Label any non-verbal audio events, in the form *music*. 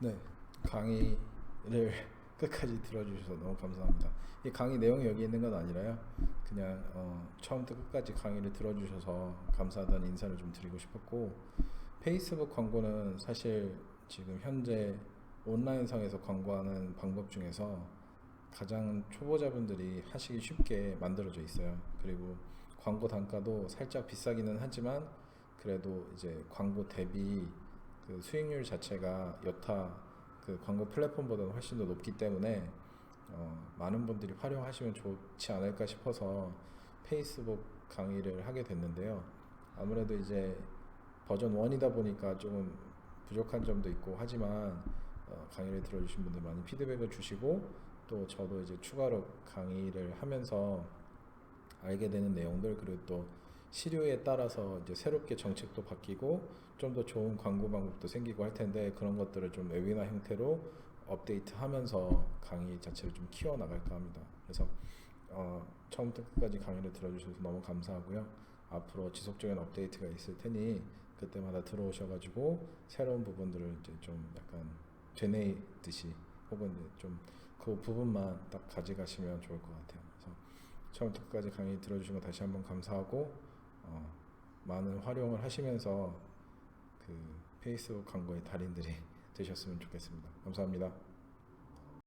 네, 강의를 *laughs* 끝까지 들어주셔서 너무 감사합니다. 이 강의 내용이 여기 있는 건 아니라요. 그냥 어, 처음부터 끝까지 강의를 들어주셔서 감사하다는 인사를 좀 드리고 싶었고 페이스북 광고는 사실 지금 현재 온라인상에서 광고하는 방법 중에서 가장 초보자분들이 하시기 쉽게 만들어져 있어요. 그리고 광고 단가도 살짝 비싸기는 하지만 그래도 이제 광고 대비 그 수익률 자체가 여타 그 광고 플랫폼보다는 훨씬 더 높기 때문에 어, 많은 분들이 활용하시면 좋지 않을까 싶어서 페이스북 강의를 하게 됐는데요. 아무래도 이제 버전 1이다 보니까 조금 부족한 점도 있고 하지만 어, 강의를 들어주신 분들 많이 피드백을 주시고 또 저도 이제 추가로 강의를 하면서 알게 되는 내용들 그리고 또 시류에 따라서 이제 새롭게 정책도 바뀌고 좀 더 좋은 광고 방법도 생기고 할 텐데 그런 것들을 좀 웨비나 형태로 업데이트하면서 강의 자체를 좀 키워 나갈까 합니다. 그래서 어, 처음부터 끝까지 강의를 들어주셔서 너무 감사하고요. 앞으로 지속적인 업데이트가 있을 테니 그때마다 들어오셔가지고 새로운 부분들을 이제 좀 약간 되뇌듯이 혹은 좀 그 부분만 딱 가져가시면 좋을 것 같아요. 그래서 처음부터 끝까지 강의 들어주신 거 다시 한번 감사하고 어, 많은 활용을 하시면서 그 페이스북 광고의 달인들이 *laughs* 되셨으면 좋겠습니다. 감사합니다.